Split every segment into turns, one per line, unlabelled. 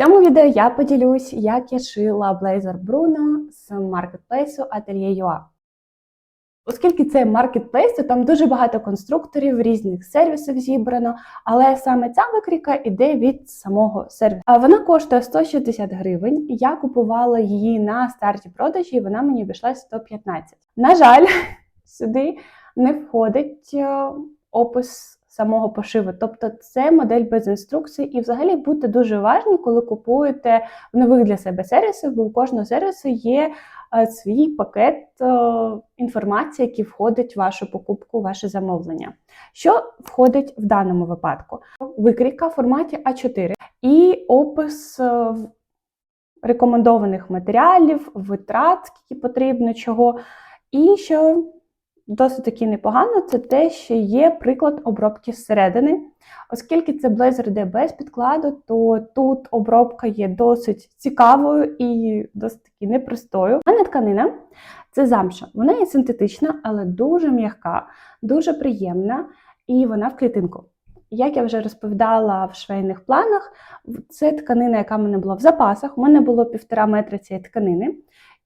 В цьому відео я поділюсь, як я шила блейзер Bruno з маркетплейсу Atelier.ua. Оскільки це маркетплейс, то там дуже багато конструкторів, різних сервісів зібрано, але саме ця викрійка іде від самого сервісу. Вона коштує 160 гривень. Я купувала її на старті продажі, і вона мені обійшла 115. На жаль, сюди не входить е, опис самого пошиву. Тобто це модель без інструкцій, і взагалі будьте дуже уважні, коли купуєте нових для себе сервісах, бо у кожного сервісу є е, свій пакет е, інформації, який входить в вашу покупку, ваше замовлення. Що входить в даному випадку? Викрійка в форматі А4 і опис е, рекомендованих матеріалів, витрат, скільки потрібно чого. І що досить таки непогано, це те, що є приклад обробки зсередини. Оскільки це блейзер йде без підкладу, то тут обробка є досить цікавою і досить таки непростою. У мене тканина це замша. Вона є синтетична, але дуже м'яка, дуже приємна, і вона в клітинку. Як я вже розповідала в швейних планах, це тканина, яка в мене була в запасах. У мене було півтора метра цієї тканини.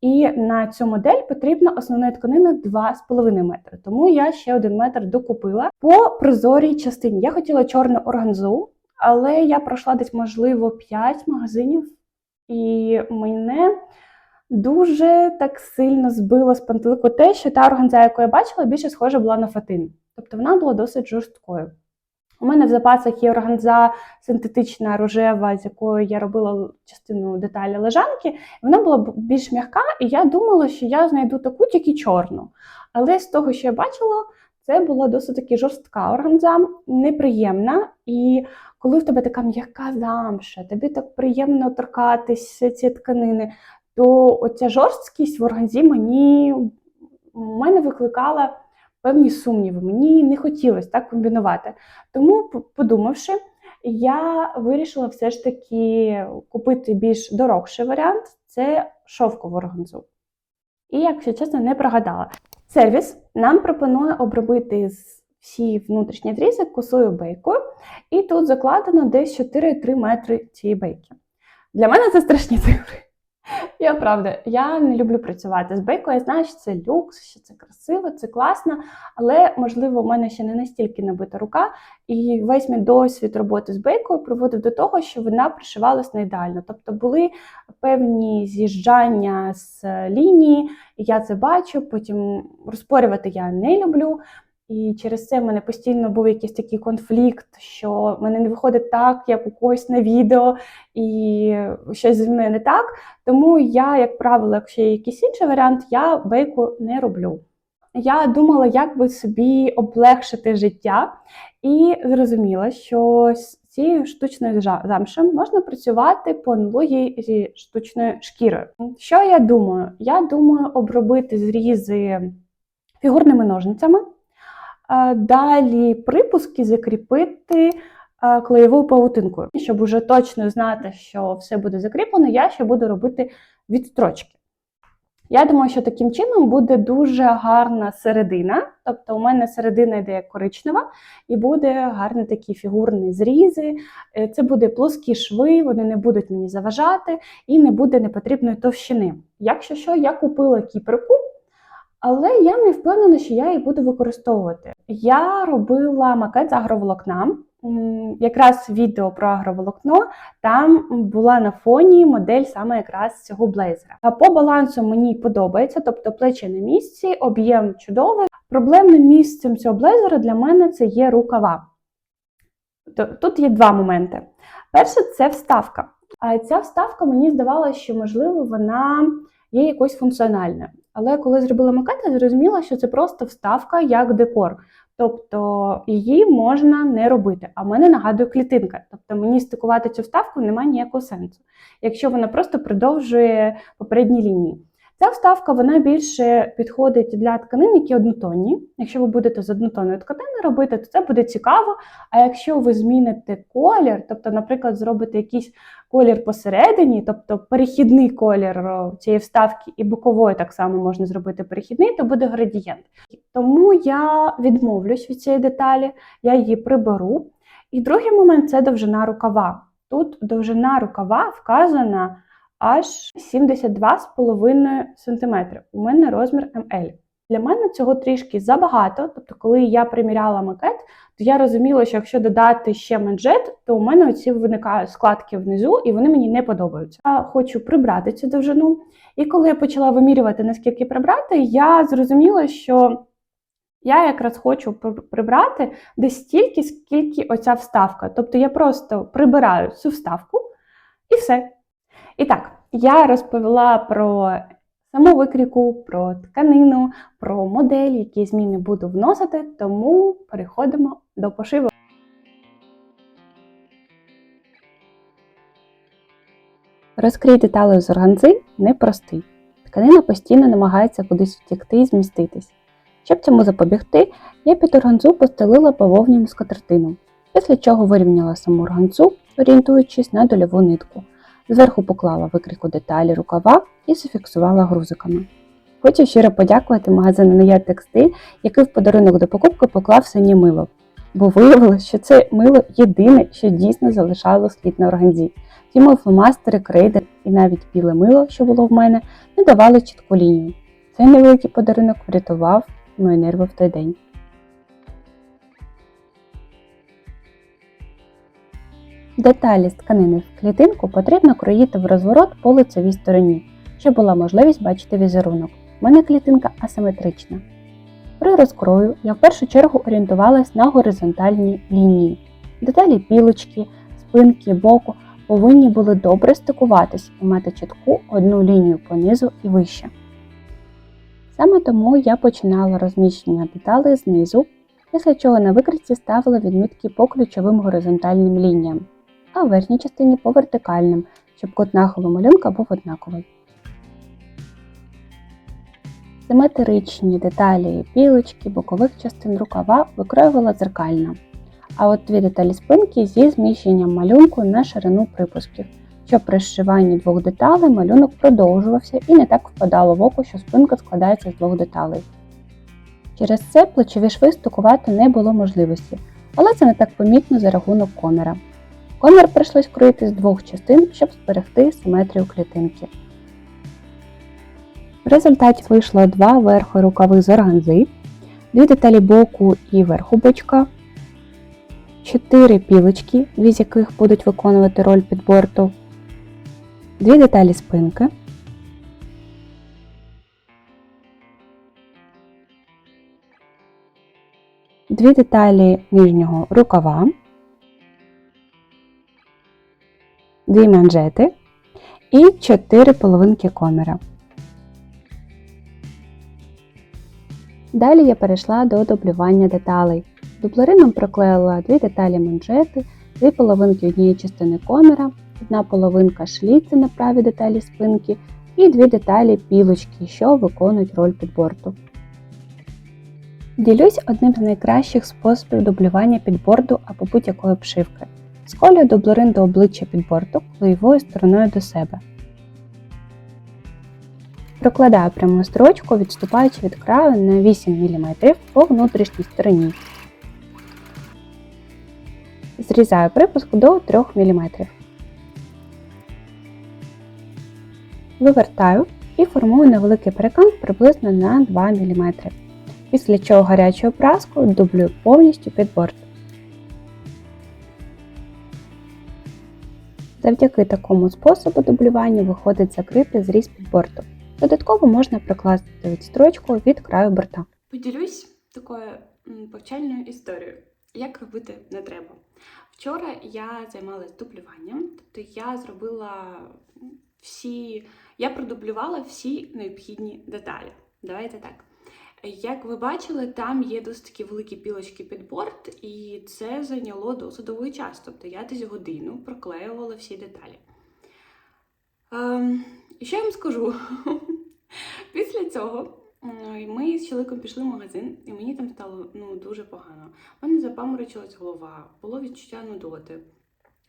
І на цю модель потрібно основної тканини 2,5 метри. Тому я ще один метр докупила по прозорій частині. Я хотіла чорну органзу, але я пройшла десь, можливо, 5 магазинів, і мене дуже так сильно збило з пантелику те, що та органза, яку я бачила, більше схожа була на фатин. Тобто вона була досить жорсткою. У мене в запасах є органза синтетична рожева, з якою я робила частину деталі лежанки. Вона була більш м'яка, і я думала, що я знайду таку тільки чорну. Але з того, що я бачила, це була досить таки жорстка органза, неприємна. І коли в тебе така м'яка замша, тобі так приємно торкатися цієї тканини, то оця жорсткість в органзі мені у мене викликала певні сумніви. Мені не хотілося так комбінувати. Тому, подумавши, я вирішила все ж таки купити більш дорогший варіант це шовкову органзу. І, якщо чесно, не прогадала. Сервіс нам пропонує обробити всі внутрішні зрізи косою бейкою, і тут закладено десь 4-3 метри цієї бейки. Для мене це страшні цифри. Я правда, я не люблю працювати з бейкою. Я знаю, що це люкс, що це красиво, це класно, але можливо, у мене ще не настільки набита рука, і весь мій досвід роботи з бейкою приводив до того, що вона пришивалась не ідеально. Тобто були певні з'їжджання з лінії, я це бачу. Потім розпорювати я не люблю. І через це в мене постійно був якийсь такий конфлікт, що в мене не виходить так, як у когось на відео, і щось зі мною не так. Тому я, як правило, якщо є якийсь інший варіант, я бейку не роблю. Я думала, як би собі облегшити життя, і зрозуміла, що з цією штучною замшем можна працювати по аналогії зі штучною шкірою. Що я думаю? Я думаю обробити зрізи фігурними ножницями, далі припуски закріпити клеєвою павутинкою. Щоб уже точно знати, що все буде закріплено, я ще буду робити відстрочки. Я думаю, що таким чином буде дуже гарна середина. Тобто, у мене середина йде коричнева, і буде гарний такий фігурний зрізи. Е, Це буде плоскі шви, вони не будуть мені заважати і не буде непотрібної товщини. Якщо що, я купила кіперку, але я не впевнена, що я її буду використовувати. Я робила макет з агроволокна. Якраз відео про агроволокно там була на фоні модель саме якраз цього блейзера. А по балансу мені подобається, тобто плечі на місці, об'єм чудовий. Проблемним місцем цього блейзера для мене це є рукава. Тут є два моменти. Перше це вставка. А ця вставка мені здавалося, що можливо вона є якось функціональне. Але коли зробила макет, я зрозуміла, що це просто вставка як декор. Тобто її можна не робити. А в мене нагадує клітинка. Тобто мені стикувати цю вставку немає ніякого сенсу, якщо вона просто продовжує попередні лінії. Ця вставка вона більше підходить для тканин, які однотонні. Якщо ви будете з однотонної тканини робити, то це буде цікаво. А якщо ви зміните колір, тобто, наприклад, зробите якийсь колір посередині, тобто перехідний колір цієї вставки і бокової так само можна зробити перехідний, то буде градієнт. Тому я відмовлюсь від цієї деталі, я її приберу. І другий момент це довжина рукава. тут довжина рукава вказана аж 72,5 см. У мене розмір МЛ. Для мене цього трішки забагато. Тобто, коли я приміряла макет, то я розуміла, що якщо додати ще манжет, то у мене оці виникають складки внизу, і вони мені не подобаються. Я хочу прибрати цю довжину. І коли я почала вимірювати, наскільки прибрати, я зрозуміла, що я якраз хочу прибрати десь стільки, скільки оця вставка. Тобто я просто прибираю цю вставку і все. І так, я розповіла про саму викрійку, про тканину, про модель, які зміни буду вносити, тому переходимо до пошиву. Розкрій деталей з органзи непростий. Тканина постійно намагається кудись втікти і зміститись. Щоб цьому запобігти, я під органзу постелила бавовняну скатертину, після чого вирівняла саму органзу, орієнтуючись на дольову нитку. Зверху поклала викрійку деталі рукава і зафіксувала грузиками. Хочу щиро подякувати магазину «Ноя Текстиль, який в подарунок до покупки поклав синє мило, бо виявилось, що це мило єдине, що дійсно залишало слід на органзі. Ті мої фломастери, крейди і навіть біле мило, що було в мене, не давали чітку лінію. Цей невеликий подарунок врятував мої нерви в той день. Деталі з тканини в клітинку потрібно кроїти в розворот по лицевій стороні, щоб була можливість бачити візерунок. У мене клітинка асиметрична. При розкрою я в першу чергу орієнтувалась на горизонтальні лінії. Деталі пілочки, спинки, боку повинні були добре стикуватись і мати чітку одну лінію понизу і вище. Саме тому я починала розміщення деталей знизу, після чого на викрійці ставила відмітки по ключовим горизонтальним лініям, а в верхній частині по вертикальним, щоб кут нахилу малюнка був однаковий. Симетричні деталі пілочки, бокових частин рукава викроювала дзеркально, а от дві деталі спинки зі зміщенням малюнку на ширину припусків, щоб при зшиванні двох деталей малюнок продовжувався і не так впадало в око, що спинка складається з двох деталей. Через це плечові шви стикувати не було можливості, але це не так помітно за рахунок коміра. Комір прийшлось кроїти з двох частин, щоб зберегти симетрію клітинки. В результаті вийшло два верхи рукави з органзи, дві деталі боку і верху бочка, чотири пілочки, дві з яких будуть виконувати роль підборту, дві деталі спинки, дві деталі нижнього рукава, дві манжети і чотири половинки коміра. Далі я перейшла до дублювання деталей. Дублерином проклеїла дві деталі манжети, дві половинки однієї частини коміра, одна половинка шліци на правій деталі спинки і дві деталі пілочки, що виконують роль підборту. Ділюсь одним з найкращих способів дублювання підборду або будь-якої обшивки. Сколюю дублерин до обличчя підборду клеєвою стороною до себе. Прокладаю пряму строчку, відступаючи від краю на 8 мм по внутрішній стороні. Зрізаю припуск до 3 мм. Вивертаю і формую невеликий перекант приблизно на 2 мм. Після чого гарячою праскою дублюю повністю підборд. Завдяки такому способу дублювання виходить закрити зріз підборту. Додатково можна прикласти відстрочку від краю борта.
Поділюсь такою повчальною історією, як робити не треба. Вчора я займалась дублюванням, тобто я зробила всі, я продублювала всі необхідні деталі. Давайте так. Як ви бачили, там є досить такі великі пілочки під борт, і це зайняло досить час. Тобто я десь годину проклеювала всі деталі. Ем, і що я вам скажу? Після цього ми з чоловіком пішли в магазин, і мені там стало ну, дуже погано. У мене запаморочилась голова, було відчуття нудоти.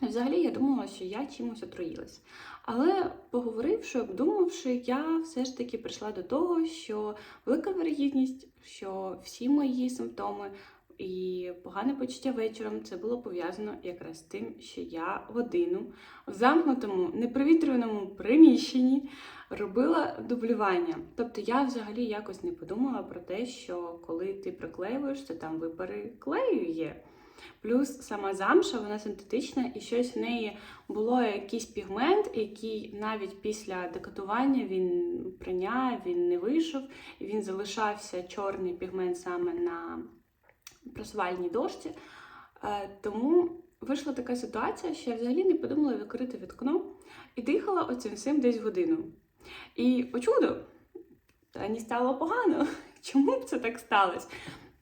Взагалі я думала, що я чимось отруїлась. Але поговоривши, обдумавши, я все ж таки прийшла до того, що велика вирогідність, що всі мої симптоми і погане почуття вечором це було пов'язано якраз з тим, що я годину в замкнутому непровітрюваному приміщенні робила дублювання. Тобто я взагалі якось не подумала про те, що коли ти приклеюєш, то там випари клею є. Плюс сама замша, вона синтетична, і щось в неї було якийсь пігмент, який навіть після декатування він приняв, він не вийшов, він залишався чорний пігмент саме на просувальній дошці. Е, Тому вийшла така ситуація, що я взагалі не подумала відкрити вікно і дихала оцим всім десь годину. І о чудо, не стало погано. Чому б це так сталося?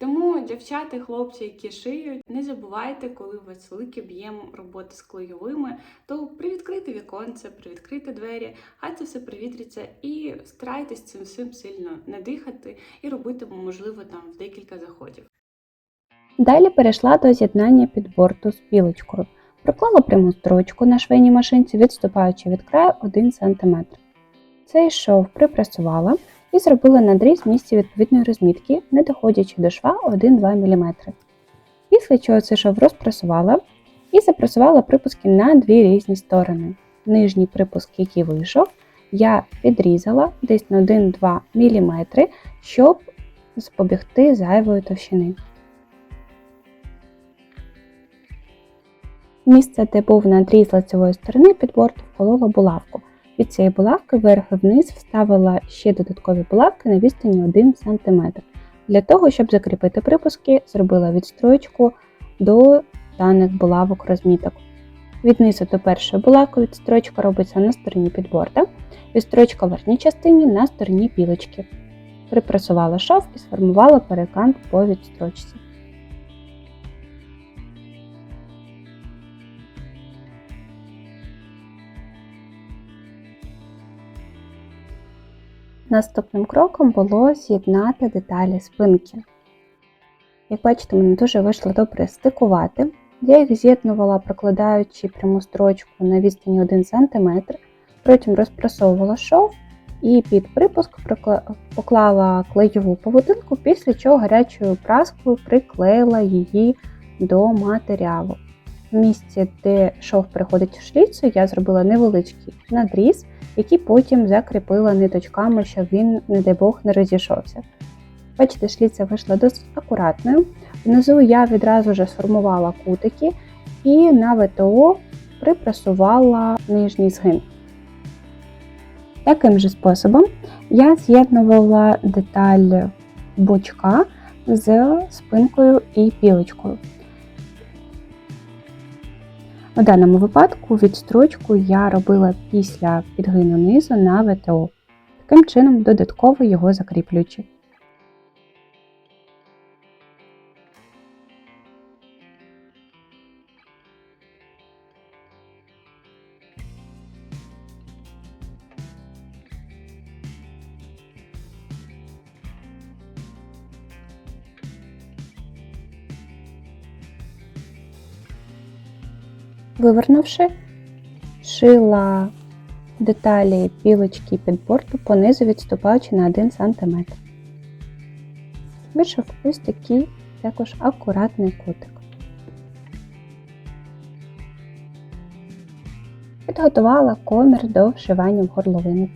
Тому, дівчата, хлопці, які шиють, не забувайте, коли у вас великий об'єм роботи з клейовими, то привідкрити віконце, привідкрити двері, хай це все привітриться і старайтесь цим всім сильно не дихати і робити, можливо, там в декілька заходів.
Далі перейшла до з'єднання підборту з пілочкою. Проклала пряму строчку на швейній машинці, відступаючи від краю 1 см. Цей шов припресувала і зробила надріз в місці відповідної розмітки, не доходячи до шва 1-2 мм. Після чого цей шов розпресувала і запресувала припуски на дві різні сторони. Нижній припуск, який вийшов, я підрізала десь на 1-2 мм, щоб запобігти зайвої товщини. Місце, де був надріз лицевої сторони під борту, вколола булавку. Від цієї булавки вверх і вниз вставила ще додаткові булавки на відстані 1 см. Для того, щоб закріпити припуски, зробила відстроєчку до даних булавок розміток. Від низу до першої булавки відстрочка робиться на стороні підборта, відстрочка в верхній частині на стороні пілочки. Припресувала шов і сформувала перекант по відстрочці. Наступним кроком було з'єднати деталі спинки. Як бачите, мені дуже вийшло добре стикувати. Я їх з'єднувала, прокладаючи пряму строчку на відстані 1 см, потім розпрасовувала шов і під припуск поклала клеєву поводинку, після чого гарячою праскою приклеїла її до матеріалу. В місці, де шов приходить в шліцу, я зробила невеличкий надріз, який потім закріпила ниточками, щоб він, не дай Бог, не розійшовся. Бачите, шліця вийшла досить акуратною. Внизу я відразу вже сформувала кутики і на ВТО припрасувала нижній згин. Таким же способом я з'єднувала деталь бочка з спинкою і пілочкою. У даному випадку відстрочку я робила після підгину низу на ВТО, таким чином додатково його закріплюючи. Вивернувши, шила деталі пілочки під борту понизу відступаючи на 1 см. Вийшов ось такий також акуратний кутик. Підготувала комір до вшивання в горловину.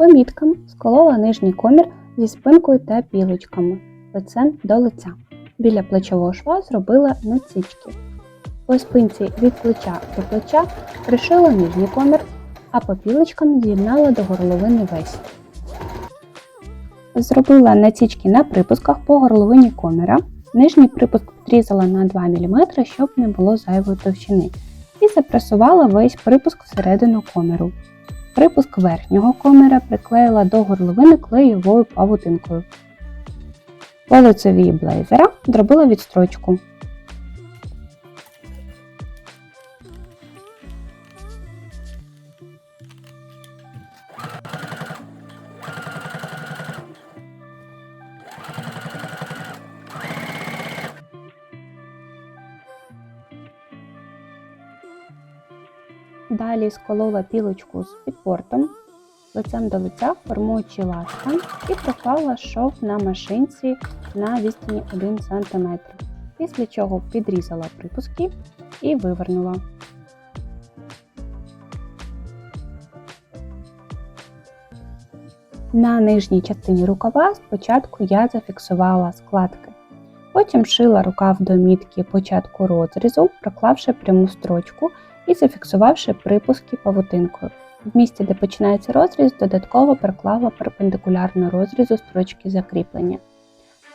По міткам сколола нижній комір зі спинкою та пілочками, лицем до лиця. Біля плечового шва зробила насічки. По спинці від плеча до плеча пришила нижній комір, а по пілочкам з'єднала до горловини весь. Зробила насічки на припусках по горловині коміра. Нижній припуск підрізала на 2 мм, щоб не було зайвої товщини. І запресувала весь припуск всередину коміру. Припуск верхнього коміра приклеїла до горловини клеєвою павутинкою. По лицевій блейзера зробила відстрочку. Далі сколола пілочку з підпортом лицем до лиця, формуючи ластан, і проклала шов на машинці на відстані 1 см, після чого підрізала припуски і вивернула. На нижній частині рукава спочатку я зафіксувала складки. Потім шила рукав до мітки початку розрізу, проклавши пряму строчку і зафіксувавши припуски павутинкою. В місці, де починається розріз, додатково проклала перпендикулярно розрізу строчки закріплення.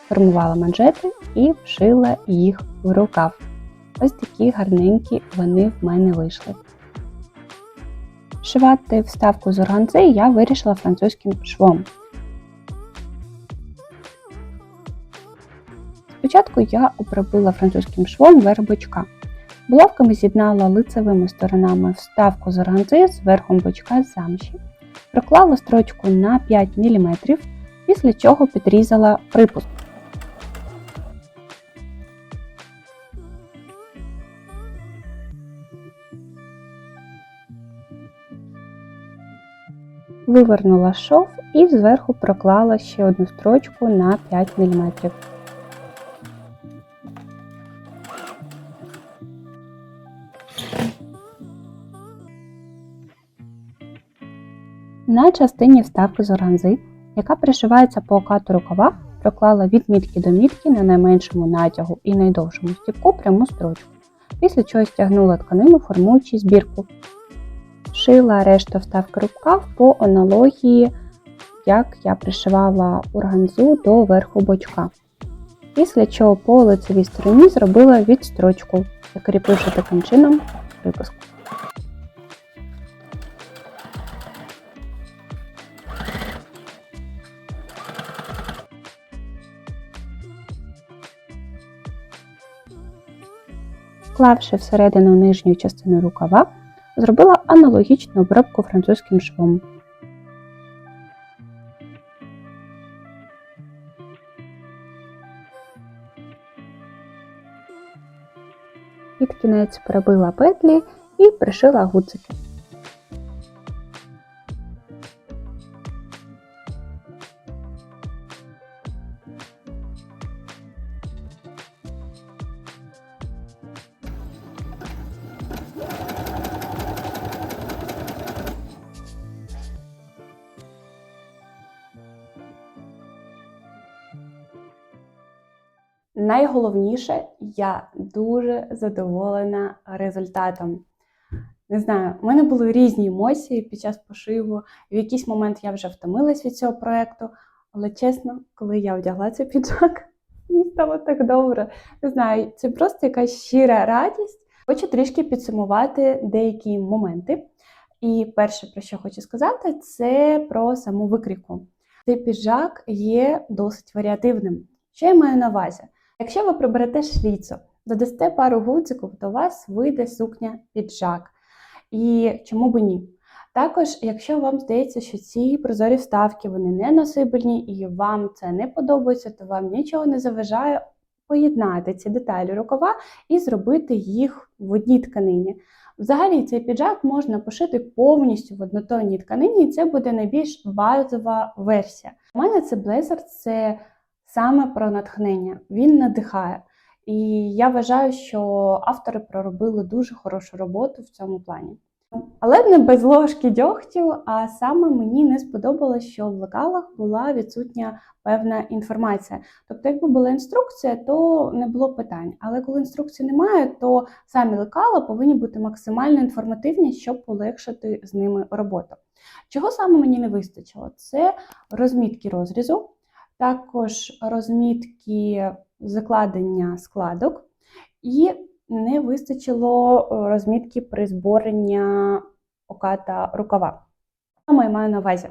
Формувала манжети і вшила їх в рукав. Ось такі гарненькі вони в мене вийшли. Шивати вставку з органзи я вирішила французьким швом. Спочатку я обробила французьким швом верх бочка. Булавками з'єднала лицевими сторонами вставку з органзи з верхом бочка замші. Проклала строчку на 5 мм, після чого підрізала припуск. Вивернула шов і зверху проклала ще одну строчку на 5 мм. На частині вставки з органзи, яка пришивається по окату рукава, проклала від мітки до мітки на найменшому натягу і найдовшому стіпку пряму строчку, після чого стягнула тканину, формуючи збірку. Шила решту вставки рукав по аналогії, як я пришивала органзу до верху бочка. Після чого по лицевій стороні зробила відстрочку, закріпивши таким чином припуск. Вклавши всередину нижню частину рукава, зробила аналогічну обробку французьким швом. Під кінець прибила петлі і пришила гудзики. Найголовніше, я дуже задоволена результатом. Не знаю, у мене були різні емоції під час пошиву. В якийсь момент я вже втомилась від цього проєкту, але чесно, коли я одягла цей піджак, мені стало так добре. Не знаю, це просто якась щира радість. Хочу трішки підсумувати деякі моменти. І перше, про що хочу сказати, це про саму викрійку. Цей піджак є досить варіативним. Що я маю на увазі? Якщо ви приберете шліцо, додасте пару гудзиків, то у вас вийде сукня піджак. І чому б ні? Також, якщо вам здається, що ці прозорі вставки вони не носибельні і вам це не подобається, то вам нічого не заважає поєднати ці деталі рукава і зробити їх в одній тканині. Взагалі, цей піджак можна пошити повністю в однотонній тканині, і це буде найбільш базова версія. У мене це блейзер, це саме про натхнення. Він надихає. І я вважаю, що автори проробили дуже хорошу роботу в цьому плані. Але не без ложки дьогтю, а саме мені не сподобалось, що в лекалах була відсутня певна інформація. Тобто, якби була інструкція, то не було питань. Але коли інструкції немає, то самі лекала повинні бути максимально інформативні, щоб полегшити з ними роботу. Чого саме мені не вистачило? Це розмітки розрізу, також розмітки закладення складок, і не вистачило розмітки при зборення оката рукава. Що я маю на увазі?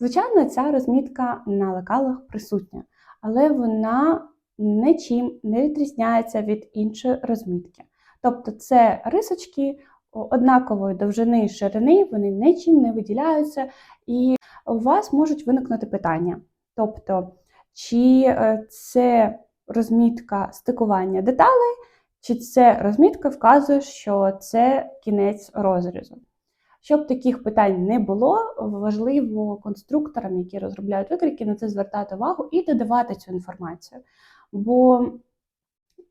Звичайно, ця розмітка на лекалах присутня, але вона нічим не відрізняється від іншої розмітки. Тобто це рисочки однакової довжини і ширини, вони нічим не виділяються, і у вас можуть виникнути питання. Тобто, чи е, це розмітка стикування деталей, чи це розмітка вказує, що це кінець розрізу. Щоб таких питань не було, важливо конструкторам, які розробляють викрики, на це звертати увагу і додавати цю інформацію. Бо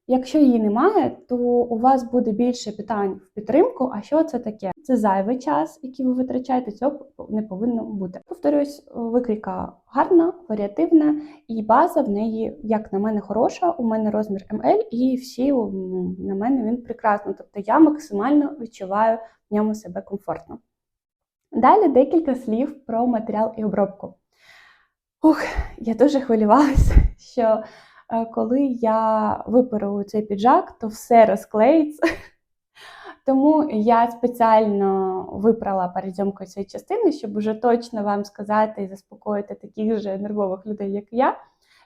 якщо її немає, то у вас буде більше питань в підтримку. А що це таке? Це зайвий час, який ви витрачаєте, цього не повинно бути. Повторюсь, викрійка гарна, варіативна, і база в неї, як на мене, хороша. У мене розмір ML, і всі на мене він прекрасний. Тобто я максимально відчуваю в ньому себе комфортно. Далі декілька слів про матеріал і обробку. Ух, я дуже хвилювалася, що коли я виперу цей піджак, то все розклеїться. Тому я спеціально випрала перед зйомкою цієї частини, щоб уже точно вам сказати і заспокоїти таких же нервових людей, як я,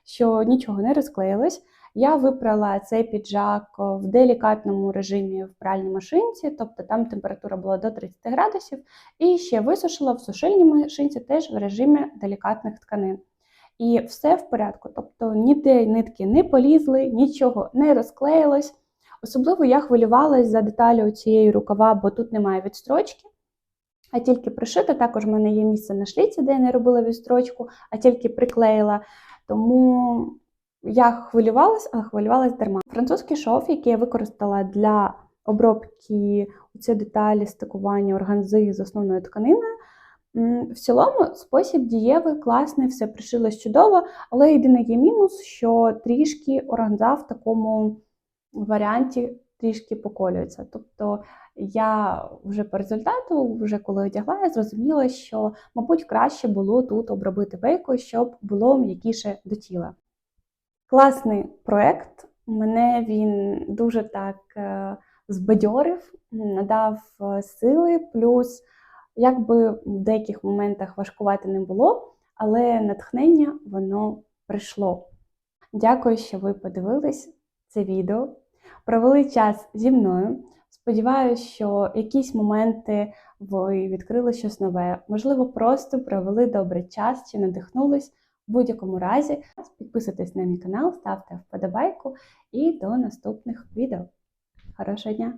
що нічого не розклеїлось. Я випрала цей піджак в делікатному режимі в пральній машинці, тобто там температура була до 30 градусів, і ще висушила в сушильній машинці теж в режимі делікатних тканин. І все в порядку, тобто ніде нитки не полізли, нічого не розклеїлось. Особливо я хвилювалась за деталі цієї рукава, бо тут немає відстрочки, а тільки пришита. Також в мене є місце на шліці, де я не робила відстрочку, а тільки приклеїла. Тому я хвилювалась, але хвилювалась дарма. Французький шов, який я використала для обробки ці деталі стикування органзи з основною тканиною. В цілому спосіб дієвий, класний, все пришилось чудово, але єдиний є мінус, що трішки органза в такому варіанті трішки поколюється. Тобто я вже по результату, вже коли одягла, я зрозуміла, що, мабуть, краще було тут обробити вейкою, щоб було м'якіше до тіла. Класний проект. Мене він дуже так е, збадьорив, надав е, сили, плюс, якби в деяких моментах важкувати не було, але натхнення воно прийшло. Дякую, що ви подивились це відео, провели час зі мною. Сподіваюся, що якісь моменти ви відкрили щось нове, можливо, просто провели добрий час чи надихнулись. В будь-якому разі підписуйтесь на мій канал, ставте вподобайку і до наступних відео. Хорошого дня!